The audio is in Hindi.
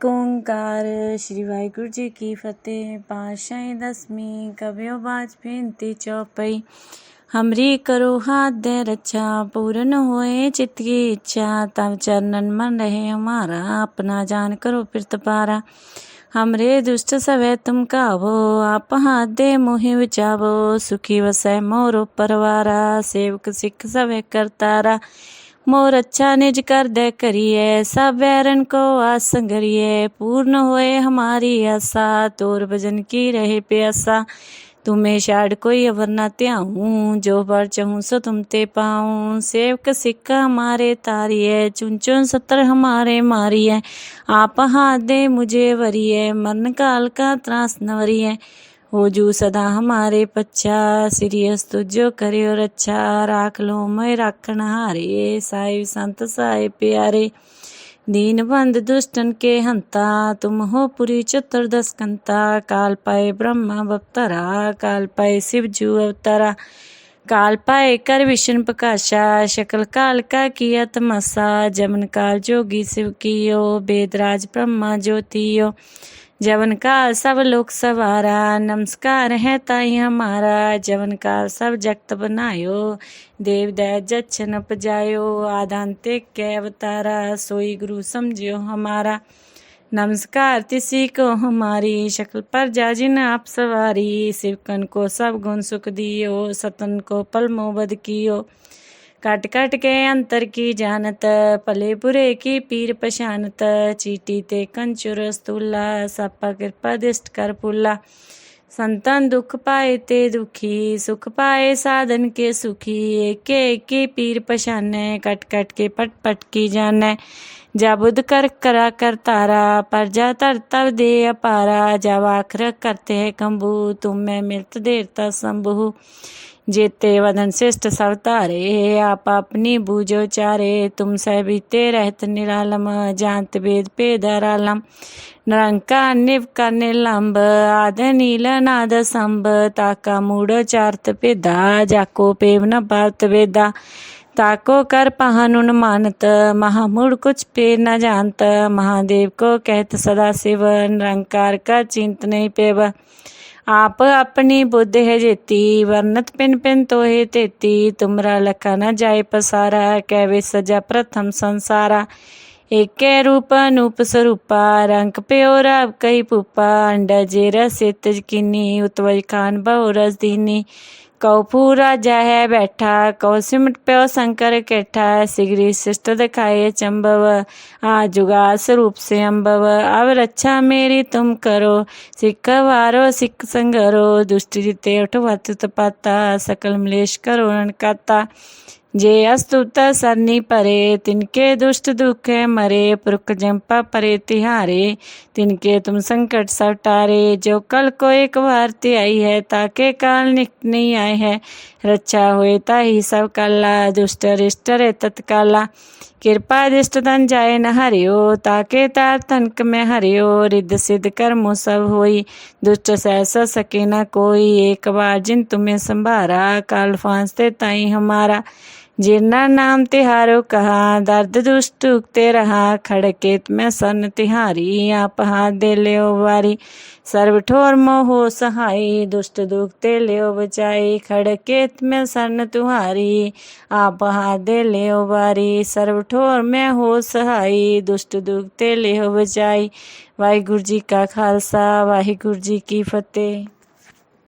ਓੰਕਾਰ ਸ੍ਰੀ ਵਾਹਿਗੁਰੂ ਜੀ ਕੀ ਫਤਿਹ ਪਾਤਸ਼ਾਹੀ ਦਸਵੀਂ ਕਬਿਓ ਬਾਜ ਬੇਨਤੀ ਚੌਪਈ ਹਮਰੀ ਕਰੋ हाथ दे रक्षा पूर्ण होए चित्त की इच्छा तब चरणन मन रहे हमारा अपना जान करो फिर पारा हमरे दुष्ट सवै तुम कावो आप हाथ दे मोहि बचावो सुखी वसै मोरो परवारा सेवक सिख सवै करतारा मोर अच्छा निज कर दे करिए, सब बैरन को आस संगरिए। पूर्ण होए हमारी आशा तोर भजन की रहे प्यासा। तुम्हें शाड़ कोई अवर न त्याऊं, जो बर चाहूँ सो तुम ते पाऊँ। सेवक सिक्का हमारे तारिए, चुन चुन सत्र हमारे मारी है आप हाथ दे मुझे वरिए मरण काल का त्रास नवरी हो जू सदा हमारे पच्छा। सिरियस तुझो करियो रक्षा राख लो मैं राखण हारे। साहिब संत साहिब प्यारे। दीन बंद दुष्टन के हंता। तुम हो पुरी चतुर्दश कंता काल पाए ब्रह्मा बप्तरा। काल पाए शिव जू अवतारा। काल पाए कर विष्णु प्रकाशा। शकल काल का किया तमसा जमन काल जोगी शिव कियो। वेदराज ब्रह्मा ज्योतियो। जवन काल सब लोक सवारा, नमस्कार है ताई हमारा। जवन काल सब जगत बनायो, देव दया जच्छन पजायो आदांते के अवतारा, सोई गुरु समझियो हमारा। नमस्कार, तिसी को हमारी, शक्ल पर जाजिन आप सवारी। शिवकन को सब गुण सुख दियो, सतन को पल मोबद कियो। कट कट के अंतर की जानत, पले बुरे की पीर पशानत चीटी ते कंचुर स्तूला, सपा कृपा दिष्ट कर पुला। संतन दुख पाए ते दुखी, सुख पाए साधन के सुखी। एक एक पीर पशाने कट कट के पट पट की जाने। जा बुद्ध कर करा कर तारा, पर जा तर तब दे अपारा। जा वाखर करते है कंबू तुम मैं मिलत देरता शंभु जेते वदन श्रेष्ठ सवतारे आप अपनी बूझो चारे, तुम बीते रहत निरालम जानत वेद पे दरालम निरंकार निव का निलंब, आद नील नाद संब, ताका मूड चारत पेदा, जाको पेव न भारत वेदा। ताको कर पहानुन मानत महामूड कुछ पे न जानत, महादेव को कहत सदा शिव निरंकार का चिंत नहीं पेव। आप अपनी बुद्ध है जेती, वर्णत पिन पिन तो है तेती। तुमरा लखा न जाय पसारा, कैवे सजा प्रथम संसारा। एक रूप अनूप स्वरूपा रंग प्योर कही पुपा। अंडा जेरा सित किन्नी उतवज खान बहु रस दीनी कौ पूरा है बैठा, कौ सिमट प्यो शंकर कैठा, सिगरी शिष्ट दिखाए चंबव, आ जुगा स्वरूप से अम्बव अब रक्षा मेरी तुम करो, सिख वारो, सिख संगरो, दुष्ट जीते उठ पाता सकल मलेश करो काता जे अस्तुत सरनी परे, तिनके दुष्ट दुख मरे, पुरख जंपा परे तिहारे, तिनके तुम संकट सटारे जो कल को एक भारती आई है, ताके काल निक नहीं आए है। रक्षा हुए ताही सब काला, दुष्ट रिष्ट रे तत्काला। कृपा दिष्ट तन जाए न हरियो, ताके तार तनक में हरियो। रिद्ध सिद्ध कर्मो सब होई, दुष्ट सहस सके न कोई। एक बार जिन तुम्हें संभारा, काल फांसते ताई हमारा। जिरना नाम तिहारो कहा दर्द दुष्ट उगते रहा खड़केत में सन तिहारी आप हाथ दे ले वारी सर्व ठोर मोहो सहाई दुष्ट दुखते ले बचाई खड़केत में सन तुहारी आप हाथ दे ले वारी सर्व ठोर में हो सहाई दुष्ट दुखते ले बचाई वाहिगुरु जी का खालसा वाहिगुरु जी की फतेह